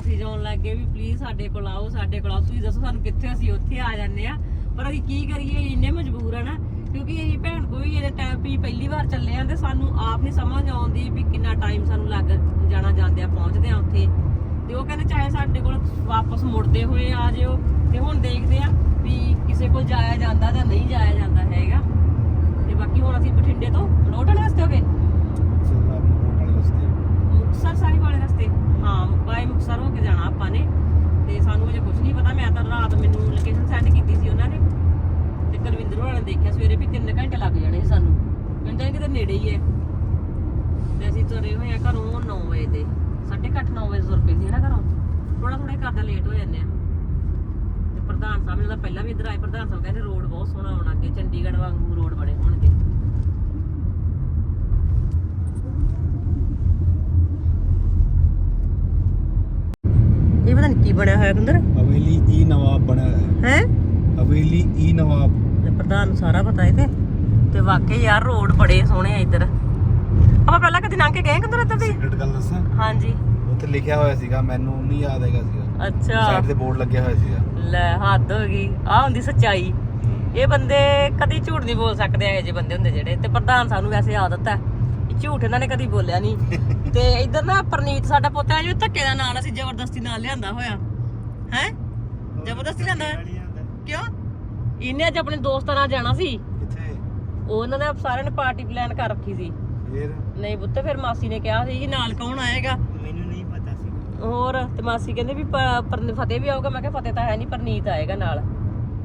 ਮੈਸੇਜ ਆਉਣ ਲੱਗੇ ਵੀ ਪਲੀਜ਼ ਸਾਡੇ ਕੋਲ ਆਓ ਸਾਡੇ ਕੋਲ ਆਓ। ਤੁਸੀਂ ਦੱਸੋ ਸਾਨੂੰ ਕਿੱਥੇ ਅਸੀਂ ਉੱਥੇ ਆ ਜਾਂਦੇ ਆ। ਪਰ ਅਸੀਂ ਕੀ ਕਰੀਏ ਇੰਨੇ ਮਜਬੂਰ ਆ ਨਾ ਕਿਉਂਕਿ ਇਹ ਭੈਣ ਕੋਈ ਇਹਦੇ ਟਾਈਮ ਵੀ ਪਹਿਲੀ ਵਾਰ ਚੱਲੇ ਆ ਤੇ ਸਾਨੂੰ ਆਪ ਨਹੀਂ ਸਮਝ ਆਉਂਦੀ ਵੀ ਕਿੰਨਾ ਟਾਈਮ ਸਾਨੂੰ ਲੱਗ ਜਾਣਾ ਜਾਂਦੇ ਆ ਪਹੁੰਚਦੇ ਆ ਉੱਥੇ। ਤੇ ਉਹ ਕਹਿੰਦੇ ਚਾਹੇ ਸਾਡੇ ਕੋਲ ਵਾਪਸ ਮੁੜਦੇ ਹੋਏ ਆ ਜਿਓ ਤੇ ਹੁਣ ਦੇਖਦੇ ਆ ਵੀ ਕਿਸੇ ਕੋਲ ਜਾਇਆ ਜਾਂਦਾ ਜਾਂ ਨਹੀਂ ਜਾਇਆ ਜਾਂਦਾ ਹੈਗਾ। ਤੇ ਬਾਕੀ ਹੁਣ ਅਸੀਂ ਬਠਿੰਡੇ ਤੋਂ ਲੋਟਣ ਵਾਸਤੇ ਹੋ ਗਏ। ਮੁਕਤਸਰ ਸਾਹਿਬ ਵਾਲੇ ਰਸਤੇ। ਹਾਂ ਬਾਈ ਮੁਕਤਸਰ ਹੋ ਕੇ ਜਾਣਾ ਆਪਾਂ ਨੇ। ਤੇ ਸਾਨੂੰ ਅਜੇ ਕੁਝ ਨਹੀਂ ਪਤਾ। ਮੈਂ ਤਾਂ ਰਾਤ ਮੈਨੂੰ ਲੋਕੇਸ਼ਨ ਸੈਂਡ ਕੀਤੀ ਸੀ ਉਹਨਾਂ ਨੇ। ਤੇ ਕੁਲਵਿੰਦਰ ਹੋਣਾ ਨੇ ਦੇਖਿਆ ਸਵੇਰੇ ਵੀ 3 ਘੰਟੇ ਲੱਗ ਜਾਣੇ ਸੀ ਸਾਨੂੰ। ਕਹਿੰਦੇ ਕਿਤੇ ਨੇੜੇ ਹੀ ਹੈ। ਤੇ ਅਸੀਂ ਤੁਰੇ ਹੋਏ ਆ ਘਰੋਂ 9 ਵਜੇ ਦੇ। 8:30 9 ਵਜੇ ਤੁਰ ਪਏ ਸੀ ਨਾ ਘਰੋਂ। ਥੋੜਾ ਥੋੜਾ ਕਰਦਾ ਲੇਟ ਹੋ ਜਾਂਦੇ ਆ। ਤੇ ਪ੍ਰਧਾਨ ਸਾਹਿਬ ਜਿਹੜਾ ਪਹਿਲਾਂ ਵੀ ਇੱਧਰ ਆਏ। ਪ੍ਰਧਾਨ ਸਾਹਿਬ ਕਹਿੰਦੇ ਰੋਡ ਬਹੁਤ ਸੋਹਣਾ ਹੋਣਾ ਅੱਗੇ। ਚੰਡੀਗੜ੍ਹ ਵਾਂਗੂ ਰੋਡ ਬਣੇ ਹੋਣਗੇ। ਇਹ ਪਤਾ ਨਹੀਂ ਕੀ ਬਣਿਆ ਹੋਇਆ ਕੁੰਦਰ ਹਵੇਲੀ ਈ ਨਵਾਬ ਬਣਿਆ ਹੋਇਆ। ਹੈ? ਹੈ ਹਵੇਲੀ ਈ ਨਵਾਬ। ਤੇ ਪ੍ਰਧਾਨ ਨੂੰ ਸਾਰਾ ਪਤਾ ਹੈ ਤੇ। ਤੇ ਵਾਕਈ ਯਾਰ ਰੋਡ ਬੜੇ ਸੋਹਣੇ ਆ ਇੱਧਰ। ਆਪਾਂ ਪਹਿਲਾਂ ਕਦੇ ਲੰਘ ਕੇ ਗਏ ਕਿੰਦਰ ਇੱਧਰ ਦੀ? ਸੀਕ੍ਰੇਟ ਗੱਲ ਦੱਸਾਂ? ਹਾਂਜੀ। ਉੱਥੇ ਲਿਖਿਆ ਹੋਇਆ ਸੀਗਾ ਮੈਨੂੰ ਨਹੀਂ ਯਾਦ ਹੈਗਾ ਸੀਗਾ। ਅੱਛਾ। ਸਾਈਡ ਤੇ ਬੋਰਡ ਲੱਗਿਆ ਹੋਇਆ ਸੀਗਾ। ਲੈ ਹੱਦ ਹੋ ਗਈ। ਆ ਹੁੰਦੀ ਸੱਚਾਈ। ਇਹ ਬੰਦੇ ਕਦੀ ਝੂਠ ਨਹੀਂ ਬੋਲ ਸਕਦੇ ਇਹੋ ਜਿਹੇ ਬੰਦੇ ਹੁੰਦੇ ਜਿਹੜੇ। ਤੇ ਪ੍ਰਧਾਨ ਸਾਨੂੰ ਵੈਸੇ ਆਦਤ ਹੈ। ਇਹ ਝੂਠ ਇਹਨਾਂ ਨੇ ਕਦੀ ਬੋਲਿਆ ਨਹੀਂ ਤੇ ਇੱਧਰ ਨਾ ਪ੍ਰਨੀਤ ਸਾਡਾ ਪੁੱਤ ਹੈ ਜੋ ਧੱਕੇ ਦਾ ਨਾਲ ਅਸੀਂ ਜ਼ਬਰਦਸਤੀ ਨਾਲ ਲਿਆਂਦਾ ਹੋਇਆ। ਹੈ? ਜ਼ਬਰਦਸਤੀ ਲਿਆਂਦਾ? ਕਿਉਂ? ਇਹਨੇ ਅੱਜ ਆਪਣੇ ਦੋਸਤਾਂ ਨਾਲ ਜਾਣਾ ਸੀ। ਕਿੱਥੇ? ਉਹ ਉਹਨਾਂ ਨੇ ਸਾਰਿਆਂ ਨੇ ਪਾਰਟੀ ਪਲਾਨ ਕਰ ਰੱਖੀ ਸੀ। ਫੇਰ? ਨਹੀਂ ਪੁੱਤ ਫਿਰ ਮਾਸੀ ਨੇ ਕਿਹਾ ਸੀ ਕਿ ਨਾਲ ਕੌਣ ਆਏਗਾ? ਮੈਨੂੰ ਨਹੀਂ ਪਤਾ ਸੀ। ਹੋਰ ਤੇ ਮਾਸੀ ਕਹਿੰਦੇ ਵੀ ਪ- ਪਰ ਫਤਿਹ ਵੀ ਆਊਗਾ। ਮੈਂ ਕਿਹਾ ਫਤਿਹ ਤਾਂ ਹੈ ਨਹੀਂ ਪਰਨੀਤ ਆਏਗਾ ਨਾਲ।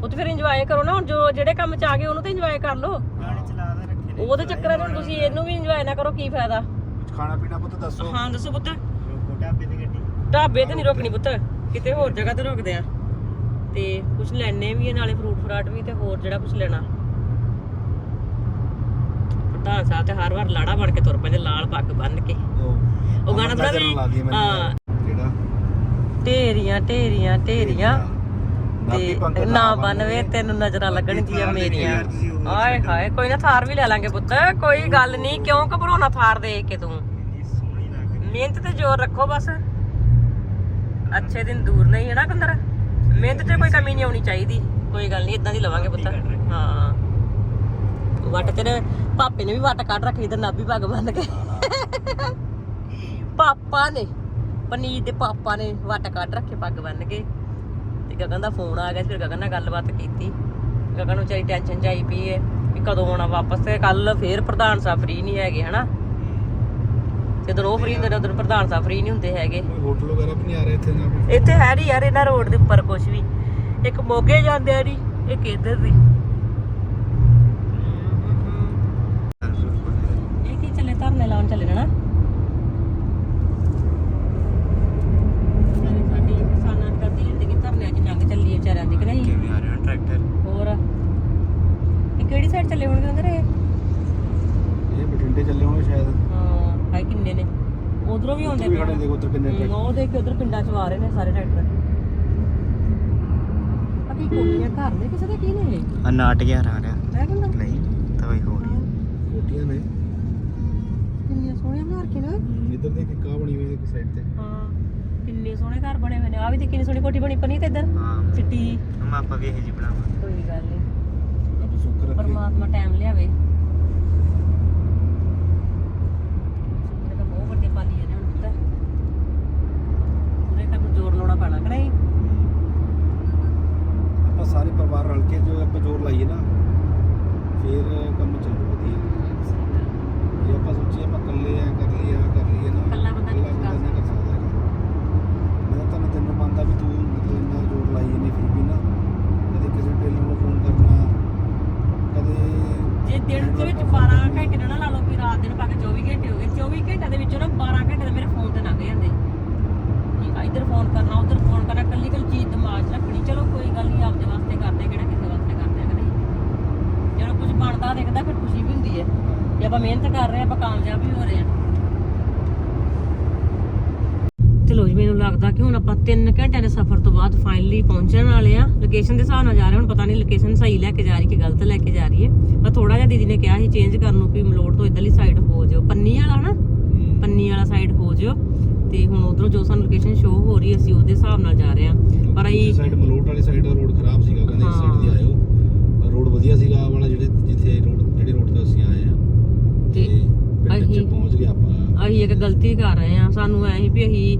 ਪੁੱਤ ਫਿਰ ਇੰਜੋਏ ਕਰੋ ਨਾ। ਹੁਣ ਜੋ ਜਿਹੜੇ ਕੰਮ ਚ ਆ ਗਏ ਉਹਨੂੰ ਤਾਂ ਇੰਜੋਏ ਕਰ ਲਓ। ਰੱਖੇ ਉਹਦੇ ਚੱਕਰਾਂ 'ਚ ਹੁਣ ਤੁਸੀਂ ਇਹਨੂੰ ਵੀ ਇੰਜੋਏ ਨਾ ਕਰੋ ਕੀ ਫਾਇਦਾ? ਕੁਝ ਖਾਣਾ ਪੀਣਾ ਪੁੱਤ ਦੱਸੋ। ਹਾਂ ਦੱਸੋ ਪੁੱਤ। ਢਾਬੇ ਤੇ ਗੱਡੀ। ਢਾਬੇ ਤੇ ਨਹੀਂ ਰੋਕਣੀ ਪੁੱਤ। ਕਿਤੇ ਹੋਰ ਜਗ੍ਹਾ ਤੇ ਰੋਕਦੇ ਆ। ਤੇ ਕੁਝ ਲੈਣੇ ਵੀ ਆ ਨਾਲੇ ਫਰੂਟ ਫਰਾਟ ਵੀ ਤੇ ਹੋਰ ਜਿਹੜਾ ਕੁਝ ਲੈਣਾ। ਪ੍ਰਧਾਨ ਸਾਹਿਬ ਤੇ ਹਰ ਵਾਰ ਲਾੜਾ ਬਣ ਕੇ ਤੁਰ ਪੈਂਦੇ ਲਾਲ ਪੱਗ ਬੰਨ ਕੇ। ਉਹ ਗਾਣਾ ਮੈਨੂੰ ਹਾਂ। ਕਿਹੜਾ? ਢੇਰੀਆਂ। ਢੇਰੀਆਂ। ਤੇ ਨਾ ਬੰਨਵੇ ਤੈਨੂੰ ਨਜ਼ਰਾਂ ਲੱਗਣਗੀਆਂ ਮੇਰੀਆਂ। ਆਏ ਹਾਏ ਕੋਈ ਨਾ ਥਾਰ ਵੀ ਲੈ ਲਾਂਗੇ ਪੁੱਤ। ਕੋਈ ਗੱਲ ਨਹੀਂ ਕਿਉਂ ਘਬਰਾਉਣਾ ਥਾਰ ਦੇਖ ਕੇ ਤੂੰ? ਮਿਹਨਤ ਤੇ ਜ਼ੋਰ ਰੱਖੋ ਬਸ। ਅੱਛੇ ਦਿਨ ਦੂਰ ਨਹੀਂ ਹੈ ਨਾ ਕੰਦਰ? ਮਿਹਨਤ 'ਚ ਕੋਈ ਕਮੀ ਨਹੀਂ ਆਉਣੀ ਚਾਹੀਦੀ। ਕੋਈ ਗੱਲ ਨਹੀਂ ਇਦਾਂ ਦੀ ਲਵਾਂਗੇ ਪੁੱਤ। ਹਾਂ। ਵੱਟ ਤੇਰੇ ਪਾਪੇ ਨੇ ਵੀ ਵੱਟ ਕੱਢ ਰੱਖੀ ਤੇ ਨਾਭੀ ਪੱਗ ਬੰਨ ਕੇ ਪਾਪਾ ਨੇ ਪਨੀਰ ਦੇ ਪਾਪਾ ਨੇ ਵੱਟ ਕੱਢ ਰੱਖੇ ਪੱਗ ਬੰਨ ਕੇ ਤੇ ਗਗਨ ਦਾ ਫੋਨ ਆ ਗਿਆ ਸੀ, ਫਿਰ ਗਗਨ ਨਾਲ ਗੱਲਬਾਤ ਕੀਤੀ। ਗਗਨ ਨੂੰ ਵਿਚਾਰੀ ਟੈਨਸ਼ਨ ਚ ਆਈ ਪਈ ਏ ਵੀ ਕਦੋਂ ਆਉਣਾ ਵਾਪਸ ਤੇ ਕੱਲ ਫੇਰ ਪ੍ਰਧਾਨ ਸਾਹਿਬ ਫ੍ਰੀ ਨਹੀਂ ਹੈਗੇ ਹਨਾ? ਜਦੋਂ ਉਹ ਫ੍ਰੀ ਹੁੰਦੇ ਉਦੋਂ ਪ੍ਰਧਾਨ ਸਾਹਿਬ ਫ੍ਰੀ ਨਹੀਂ ਹੁੰਦੇ ਹੈਗੇ। ਕੋਈ ਹੋਟਲ ਵਗੈਰਾ ਵੀ ਨਹੀਂ ਆ ਰਹੇ ਇੱਥੇ ਨਾ? ਕੋਈ ਇੱਥੇ ਹੈ ਨਹੀਂ ਯਾਰ ਇਹਨਾਂ ਰੋਡ ਦੇ ਉੱਪਰ ਕੁਝ ਵੀ। ਇੱਕ ਮੋਗੇ ਜਾਂਦੇ ਆ ਨਹੀਂ ਇੱਕ ਇੱਧਰ ਦੀ। ਇਹ ਕੀ ਚੱਲੇ ਧਰਨੇ ਲਾਉਣ ਚੱਲੇ ਨਾ ਸਾਰੇ ਸਾਡੀ ਕਿਸਾਨਾਂ ਦੀ ਕਰਦੀ ਜ਼ਿੰਦਗੀ ਧਰਨਿਆਂ 'ਚ ਜੰਗ ਚੱਲੀ ਹੈ ਵਿਚਾਰਿਆਂ ਦੀ ਕਿ ਨਹੀਂ ਕਿਵੇਂ ਆ ਰਿਹਾ ਟਰੈਕਟਰ ਹੋਰ ਇਹ ਕਿਹੜੀ ਸਾਈਡ ਚੱਲੇ ਹੋਣਗੇ ਅੰਦਰ ਇਹ ਇਹ ਬਠਿੰਡੇ ਚੱਲੇ ਹੋਣੇ ਸ਼ਾਇਦ। ਹਾਂ ਹਾਈ ਕਿੰਨੇ ਨੇ। ਉਧਰੋਂ ਵੀ ਆਉਂਦੇ ਵੀ ਪਏ ਖੜੇ। ਦੇਖੋ ਉੱਧਰ ਕਿੰਨੇ ਟਰੈਕਟਰ ਉਹ ਦੇਖ ਉਧਰ ਪਿੰਡਾਂ 'ਚ ਆ ਰਹੇ ਨੇ ਸਾਰੇ ਟਰੈਕਟਰ। ਕੀ ਕੋਠੀਆਂ ਘਰ ਨੇ ਕਿਸੇ ਦੇ ਕੀ ਨੇ ਇਹ? ਆ ਨਾਟ ਗਿਆ ਆ ਰਿਹਾ ਮੈਂ ਕਹਿੰਦਾ ਨਹੀਂ ਤਾਂ ਵਈ ਹੋ ਰਹੀ ਕੋਟੀਆਂ ਨੇ। ਕਿੰਨੀਆਂ ਸੋਹਣੀਆਂ ਮਾਰ ਕੇ ਨਾ ਇੱਧਰ ਦੇਖ ਕਾਂ ਬਣੀ ਹੋਈ ਹੈ ਇੱਕ ਸਾਈਡ ਤੇ। ਹਾਂ ਕਿੰਨੇ ਸੋਹਣੇ ਘਰ ਬਣੇ ਹੋਏ ਨੇ। ਆ ਵੀ ਤੇ ਕਿੰਨੀ ਸੋਹਣੀ ਕੋਠੀ ਬਣੀ ਪਨੀ ਤੇ ਇੱਧਰ। ਹਾਂ। ਚਿੱਟੀ। ਹਮ ਆਪਾਂ ਵੀ ਇਹ ਜੀ ਬਣਾਵਾਂਗੇ। ਕੋਈ ਗੱਲ ਨਹੀਂ ਆਪ ਸੁੱਕ ਰੱਖੇ। ਪਰਮਾਤਮਾ ਟਾਈਮ ਲਿਆਵੇ। ਸੁਪਨੇ ਤਾਂ ਬਹੁਤ ਵੱਡੇ ਪਾਲੀ ਜਾਂਦੇ ਹੁਣ ਪੁੱਤ। ਪੂਰੇ ਕੰਮ ਜ਼ੋਰ ਲਾਉਣਾ ਪੈਣਾ ਕਿ ਨਹੀਂ? ਆਪਾਂ ਸਾਰੇ ਪਰਿਵਾਰ ਰਲ ਕੇ ਜੋ ਆਪਾਂ ਜ਼ੋਰ ਲਾਈਏ ਨਾ ਫਿਰ ਕੰਮ ਚੱਲੂ ਵਧੀਆ। ਜੇ ਆਪਾਂ ਸੋਚੀਏ ਆਪਾਂ ਇਕੱਲੇ ਆ ਕਰ ਲਈਏ ਨਾ ਇਕੱਲਾ ਬੰਦਾ ਨਹੀਂ ਇਕੱਲਾ ਕੁਛ ਬੰਦਾ ਨਹੀਂ ਕਰ ਸਕਦਾ ਹੈਗਾ। ਮੈਂ ਤਾਂ ਤੁਹਾਨੂੰ ਤੈਨੂੰ ਮੰਨਦਾ ਵੀ ਤੂੰ ਮਤਲਬ ਇੰਨਾ ਜ਼ੋਰ ਲਾਈ ਨਹੀਂ ਫਿਰ ਵੀ ਨਾ ਕਦੇ ਕਿਸੇ ਟੇਲਰ ਨੂੰ ਫੋਨ ਕਰਨਾ ਕਦੇ ਜੇ ਦਿਨ ਦੇ ਵਿੱਚ 12 ਘੰਟੇ ਨਾ ਲਾ ਲਓ ਕਿ ਰਾਤ ਦਿਨ ਪਾ ਕੇ 24 ਘੰਟੇ ਹੋ ਗਏ 24 ਘੰਟਿਆਂ ਦੇ ਵਿੱਚੋਂ ਨਾ 12 ਘੰਟੇ ਤਾਂ ਮੇਰੇ ਫੋਨ ਤੇ ਲੰਘ ਜਾਂਦੇ ਕਿ ਇੱਧਰ ਫੋਨ ਕਰਨਾ ਉੱਧਰ ਫੋਨ ਕਰਨਾ ਕੱਲੀ ਕੱਲੀ ਚੀਜ਼ ਦਿਮਾਗ 'ਚ ਰੱਖਣੀ ਚਲੋ ਕੋਈ ਗੱਲ ਨਹੀਂ ਆਪਦੇ ਵਾਸਤੇ ਕਰਦੇ ਕਿਹੜਾ ਕਿਸੇ ਵਾਸਤੇ ਕਰਦੇ ਆ ਕਿ ਨਹੀਂ ਜਦੋਂ ਕੁਝ ਬਣਦਾ ਦੇਖਦਾ ਫਿਰ ਖੁਸ਼ੀ ਵੀ ਹੁੰਦੀ ਹੈ ਕਿ ਆਪਾਂ ਮਿਹਨਤ ਕਰ ਰਹੇ ਆ ਆਪਾਂ ਕਾਮਯਾਬ ਵੀ ਹੋ ਰਹੇ ਆ ਚਲੋ ਜੀ ਮੈਨੂੰ ਲੱਗਦਾ ਕਿ ਹੁਣ ਆਪਾਂ 3 ਘੰਟਿਆਂ ਦੇ ਸਫ਼ਰ ਤੋਂ ਬਾਅਦ ਫਾਈਨਲੀ ਪਹੁੰਚਣ ਵਾਲੇ ਆ ਲੋਕੇਸ਼ਨ ਦੇ ਹਿਸਾਬ ਨਾਲ ਜਾ ਰਹੇ ਹਾਂ। ਹੁਣ ਪਤਾ ਨਹੀਂ ਲੋਕੇਸ਼ਨ ਸਹੀ ਲੈ ਕੇ ਜਾ ਰਹੀ ਕਿ ਗਲਤ ਲੈ ਕੇ ਜਾ ਰਹੀ ਹੈ। ਪਰ ਥੋੜਾ ਜਿਹਾ ਦੀਦੀ ਨੇ ਕਿਹਾ ਸੀ ਚੇਂਜ ਕਰਨ ਨੂੰ ਵੀ ਮਲੋੜ ਤੋਂ ਇਧਰਲੀ ਸਾਈਡ ਹੋ ਜਾਓ। ਪੰਨੀ ਵਾਲਾ ਹਨਾ? ਪੰਨੀ ਵਾਲਾ ਸਾਈਡ ਹੋ ਜਾਓ। ਤੇ ਹੁਣ ਉਧਰੋਂ ਜੋ ਸਾਨੂੰ ਲੋਕੇਸ਼ਨ ਸ਼ੋ ਹੋ ਰਹੀ ਅਸੀਂ ਉਹਦੇ ਹਿਸਾਬ ਨਾਲ ਜਾ ਰਹੇ ਹਾਂ। ਪਰ ਅਸੀਂ ਸਾਈਡ ਮਲੋਟ ਵਾਲੀ ਸਾਈਡ ਦਾ ਰੋਡ ਖਰਾਬ ਸੀਗਾ ਕਹਿੰਦੇ ਇਸ ਸਾਈਡ ਦੀ ਆਇਓ। ਰੋਡ ਵਧੀਆ ਸੀਗਾ ਆਹ ਵਾਲਾ ਜਿਹੜੇ ਜਿੱਥੇ ਰੋਡ ਜਿਹੜੇ ਰੋਡ ਤੇ ਅਸੀਂ ਆਏ ਆ ਤੇ ਤੇ ਅਸੀਂ- ਪਹੁੰਚ ਗਏ ਆਪਾਂ। ਅਸੀਂ ਇੱਕ ਗਲਤੀ ਕਰ ਰਹੇ ਆ ਸਾਨੂੰ ਐ ਸੀ ਵੀ ਅਸੀਂ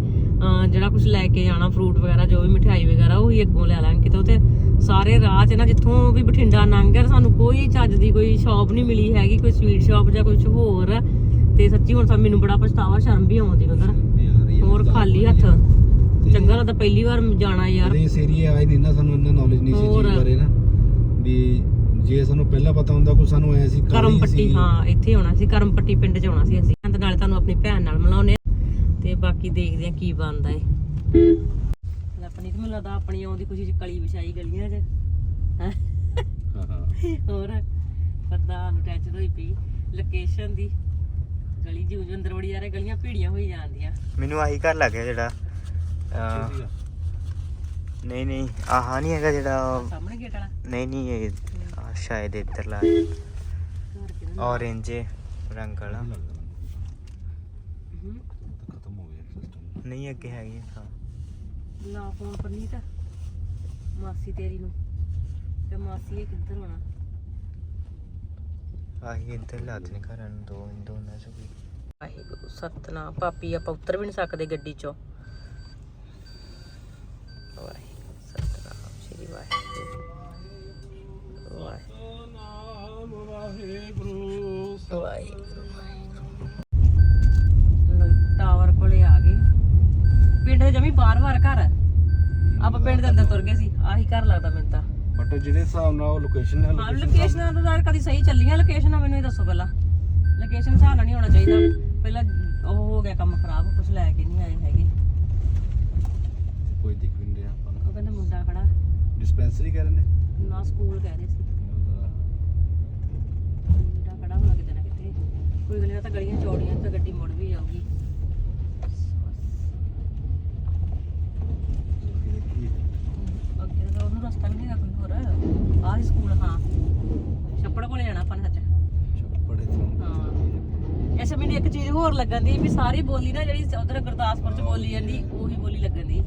ਜਿਹੜਾ ਕੁਝ ਲੈ ਕੇ ਜਾਣਾ ਫਰੂਟ ਵਗੈਰਾ ਜੋ ਵੀ ਮਠਿਆਈ ਵਗੈਰਾ ਉਹ ਹੀ ਅੱਗੋਂ ਲੈ ਲਾਂਗੇ। ਕਿਤੇ ਉਤੇ ਸਾਰੇ ਰਾਹ 'ਚ ਨਾ ਜਿੱਥੋਂ ਵੀ ਬਠਿੰਡਾ ਗਿਆ ਸਾਨੂੰ ਕੋਈ ਚੱਜ ਦੀ ਕੋਈ ਸ਼ਾਪ ਨਹੀਂ ਮਿਲੀ ਹੈਗੀ ਕੋਈ ਸਵੀਟ ਸ਼ਾਪ ਜਾਂ ਕੁਝ ਹੋਰ। ਤੇ ਸੱਚੀ ਹੁਣ ਤਾਂ ਮੈਨੂੰ ਬੜਾ ਪਛਤਾਵਾ ਸ਼ਰਮ ਵੀ ਆਉਂਦੀ ਉਧਰ। ਹੋਰ ਖਾਲੀ ਹੱਥ। ਚੰਗਾ ਲੱਗਦਾ ਪਹਿਲੀ ਵਾਰ ਜਾਣਾ ਯਾਰ। ਇਸ ਏਰੀਏ ਆਏ ਨਹੀਂ ਨਾ ਸਾਨੂੰ ਇੰਨਾ ਨੌਲੇਜ ਨਹੀਂ ਸੀ। ਚੀਜ਼ ਬਾਰੇ ਨਾ। ਵੀ ਜੇ ਸਾਨੂੰ ਪਹਿਲਾਂ ਪਤਾ ਹੁੰਦਾ ਕੋਈ ਸਾਨੂੰ ਐ ਸੀ ਕਰਮ ਪੱਟੀ ਸੀ। ਹਾਂ ਇੱਥੇ ਆਉਣਾ ਸੀ ਕਰਮ ਪੱਟੀ ਪਿੰਡ 'ਚ ਆਉਣਾ ਸੀ ਅਸੀਂ। ਨਾਲੇ ਤੁਹਾਨੂੰ ਆਪਣੀ ਭੈਣ ਨਾਲ ਮਿਲਾਉਨੇ ਤੇ ਬਾਕੀ ਦੇਖਦੇ ਆ ਕੀ ਬਣਦਾ ਏ। ਆਪਣੀ ਤੇ ਮੈਨੂੰ ਲੱਗਦਾ ਆਪਣੀ ਆਉਂਦੀ ਖੁਸ਼ੀ 'ਚ ਕਲੀ ਵਿਛਾਈ ਗਲੀਆਂ 'ਚ। ਹੈਂ? ਹੋਰ? ਪਤਾ ਨੂੰ ਟੈਨਸ਼ਨ ਹੋਈ ਪਈ। ਲੋਕੇਸ਼ਨ ਦੀ। ਗਲੀ ਜੀ ਉਜ ਅੰਦਰ ਵੜੀ ਜਾ ਰਹੇ ਗਲੀਆਂ ਭੀੜੀਆਂ ਹੋਈ ਜਾਂਦੀਆਂ। ਮੈਨੂੰ ਆਹੀ ਘਰ ਲੱਗ ਗਿਆ ਜਿਹੜਾ ਅਹ, ਨਹੀਂ ਨਹੀਂ ਆਹ ਨਹੀਂ ਹੈਗਾ ਜਿਹੜਾ ਸਾਹਮਣੇ ਗੇਟ ਵਾਲਾ? ਨਹੀਂ ਨਹੀਂ ਇਹ ਆਹ ਸ਼ਾਇਦ ਇੱਧਰਲਾ ਘਰ ਕਿਹਦਾ ਔਰੇਂਜ ਰੰਗ ਵਾਲਾ। ਹਮ। ਖਤਮ ਹੋ ਗਿਆ ਸਿਸਟਮ ਨਹੀਂ ਅੱਗੇ ਹੈਗੀ ਹਾਂ ਲਾ ਫੋਨ ਪਰਨੀਤ ਮਾਸੀ ਤੇਰੀ ਨੂੰ। ਤੇ ਮਾਸੀ ਇਹ ਕਿੱਧਰ ਹੋਣਾ? ਆਹੀ ਇੱਧਰ ਲਾਦੇ ਨੇ ਘਰਾਂ ਨੂੰ ਦੋ ਦੋਨਾਂ ਚ ਵੀ ਵਾਹਿਗੁਰੂ ਸਤਨਾਮ। ਪਾਪੀ ਆਪਾਂ ਉਤਰ ਵੀ ਨਹੀਂ ਸਕਦੇ ਗੱਡੀ ਚੋਂ। ਵਾਹਿਗੁਰੂ ਸਤਨਾਮ ਸ਼੍ਰੀ ਵਾਹਿਗੁਰੂ। ਵਾਹਿਗੁਰੂ ਵਾਹਿਗੁਰੂ। ਜੀ, ਟਾਵਰ ਕੋਲੇ ਆ ਗਏ। ਪਿੰਡ ਦੇ ਜਮੀ ਬਾਰ-ਬਾਰ ਘਰ। ਆਪਾਂ ਪਿੰਡ ਦੇ ਅੰਦਰ ਤੁਰ ਗਏ ਸੀ ਆਹੀ ਘਰ ਲੱਗਦਾ ਮੈਨੂੰ ਤਾਂ। ਬਟ ਜਿਹੜੇ ਹਿਸਾਬ ਨਾਲ ਉਹ ਲੋਕੇਸ਼ਨ ਹੈ ਹਾਂ ਲੋਕੇਸ਼ਨਾਂ ਤਾਂ ਯਾਰ ਕਦੀ ਸਹੀ ਚੱਲੀਆਂ ਲੋਕੇਸ਼ਨਾਂ ਮੈਨੂੰ ਇਹ ਦੱਸੋ ਪਹਿਲਾਂ। ਲੋਕੇਸ਼ਨ ਹਿਸਾਬ ਨਾਲ ਨਹੀਂ ਹੋਣਾ ਚਾਹੀਦਾ। ਪਹਿਲਾਂ ਉਹ ਹੋ ਗਿਆ ਕੰਮ ਖਰਾਬ ਕੁਝ ਲੈ ਕੇ ਨਹੀਂ ਆਏ ਹੈਗੇ। ਕੋਈ ਦਿਖ ਵੀ ਨਹੀਂ ਰਿਹਾ ਆਪਾਂ ਨੂੰ। ਉਹ ਕਹਿੰਦੇ ਮੁੰਡਾ ਖੜਾ। ਡਿਸਪੈਂਸਰੀ ਕਹਿ ਰਹੇ ਨੇ? ਨਾ ਸਕੂਲ ਕਹਿ ਰਹੇ ਸੀ। ਮੁੰਡਾ ਖੜਾ ਹੋਣਾ ਕਿਤੇ ਨਾ ਕਿਤੇ। ਕੋਈ ਗੱਲ ਨੀ, ਉਹ ਤਾਂ ਗਲੀਆਂ ਚੌੜੀਆਂ ਤੇ ਗੱਡੀ ਮੁੜ ਵੀ ਜਾਊਗੀ ਅੱਗੇ ਤਾਂ ਉਹਨੂੰ ਰਸਤਾ ਨਹੀਂ ਹੈਗਾ ਕੋਈ ਹੋਰ ਆਹ ਹੀ ਸਕੂਲ ਹਾਂ। ਛੱਪੜ ਕੋਲੇ ਜਾਣਾ ਆਪਾਂ ਨੇ ਸੱਚ। ਤੋਂ ਹਾਂ। ਐਸੇ ਮੈਨੂੰ ਇੱਕ ਚੀਜ਼ ਹੋਰ ਲੱਗਣ ਦੀ ਵੀ ਸਾਰੀ ਬੋਲੀ ਨਾ ਜਿਹੜੀ ਉਧਰ ਗੁਰਦਾਸਪੁਰ ਚ ਬੋਲੀ ਜਾਂਦੀ ਉਹੀ ਬੋਲੀ ਲੱਗਣ ਦੀ।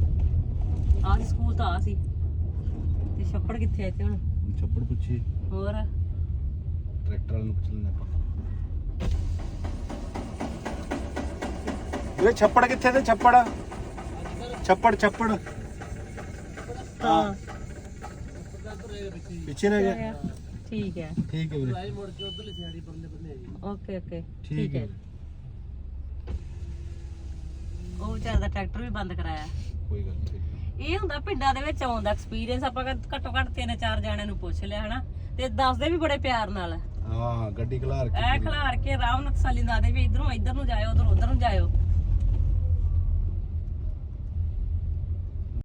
ਆਹ ਸਕੂਲ ਤਾਂ ਆ ਸੀ। ਤੇ ਛੱਪੜ ਕਿੱਥੇ ਆ ਇੱਥੇ ਹੁਣ? ਛੱਪੜ ਪੁੱਛੀ। ਹੋਰ? ਟਰੈਕਟਰ ਵਾਲੇ ਨੂੰ ਪੁੱਛ ਲੈਣਾ ਆਪਾਂ। ਵੀਰੇ ਛੱਪੜ ਕਿੱਥੇ ਤੇ ਛੱਪੜ? ਛੱਪੜ ਛੱਪੜ। ਹਾਂ। ਪਿੱਛੇ ਰਹਿ ਗਿਆ ਠੀਕ ਹੈ। ਠੀਕ ਹੈ ਵੀਰੇ। Okay okay. ਠੀਕ ਹੈ। ਉਹ ਵਿਚਾਰ ਦਾ ਟਰੈਕਟਰ ਵੀ ਬੰਦ ਕਰਾਇਆ। ਕੋਈ ਗੱਲ ਨਹੀਂ। ਇਹ ਹੁੰਦਾ ਪਿੰਡਾਂ ਦੇ ਵਿੱਚ ਆਉਣ ਦਾ ਐਕਸਪੀਰੀਅੰਸ ਆਪਾਂ ਘੱਟ- ਘੱਟੋ ਘੱਟ ਤਿੰਨ ਚਾਰ ਜਣਿਆਂ ਨੂੰ ਪੁੱਛ ਲਿਆ ਹਨਾ? ਤੇ ਦੱਸਦੇ ਵੀ ਬੜੇ ਪਿਆਰ ਨਾਲ। ਹਾਂ ਗੱਡੀ ਖਲਾਰ ਕੇ ਐ ਖਿਲਾਰ ਕੇ ਆਰਾਮ ਨਾਲ ਤਸੱਲੀ ਨਾਲ ਦੇ ਵੀ ਇਧਰੋਂ ਇਧਰ ਨੂੰ ਜਾਇਓ ਉਧਰੋਂ ਉਧਰ ਨੂੰ ਜਾਇਓ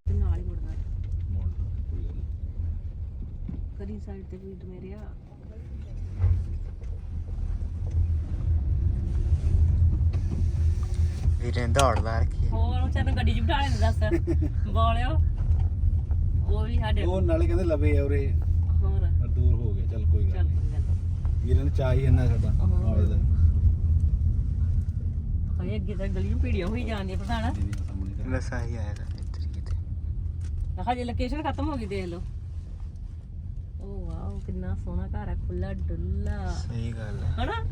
ਤੇ ਨਾਲ ਹੀ ਮੁੜਨਾ ਮੋੜ ਲਓ, ਕੋਈ ਗੱਲ ਨਹੀਂ ਕਰੀ ਸਾਈਡ ਤੇ ਕੋਈ ਮੇਰਿਆ ਵੀਰੇ ਦੌੜਦਾ ਰੱਖੀ ਹੋਰ ਉਹ ਚਾਹਨੂੰ ਗੱਡੀ 'ਚ ਬਿਠਾ ਲੈਂਦੇ ਦੱਸ। ਬੋਲਿਓ। ਉਹ ਵੀ ਸਾਡੇ ਉਹ ਨਾਲੇ ਕਹਿੰਦੇ ਲਵੇ ਆ ਉਰੇ। ਹੋਰ। ਪਰ ਦੂਰ ਹੋ ਗਿਆ। ਚੱਲ ਕੋਈ ਗੱਲ ਚੱਲ ਨਹੀਂ। ਗੱਲ ਨੀ। ਵੀਰੇ ਨੇ ਚਾਹ ਹੀ ਇੰਨਾ ਸਾਡਾ ਹਾਂ। ਦਾ। ਹਏ ਅੱਗੇ ਤਾਂ ਗਲੀਆਂ ਭੀੜੀਆਂ ਹੋਈ ਜਾਂਦੀਆਂ ਜੀ ਨਹੀਂ ਸਾਹਮਣੇ ਤਾਂ ਬਸ ਆਹੀ ਆਏਗਾ ਇੱਧਰ ਕਿਤੇ। ਹਜੇ ਲੋਕੇਸ਼ਨ ਖਤਮ ਹੋ ਗਈ ਦੇਖ ਲਓ। ਕਿੰਨਾ ਸੋਹਣਾ ਘਰ ਹੈ ਖੁੱਲਾ ਡੁੱਲਾ ਸਹੀ ਗੱਲ ਹੈ। ਹਨਾ?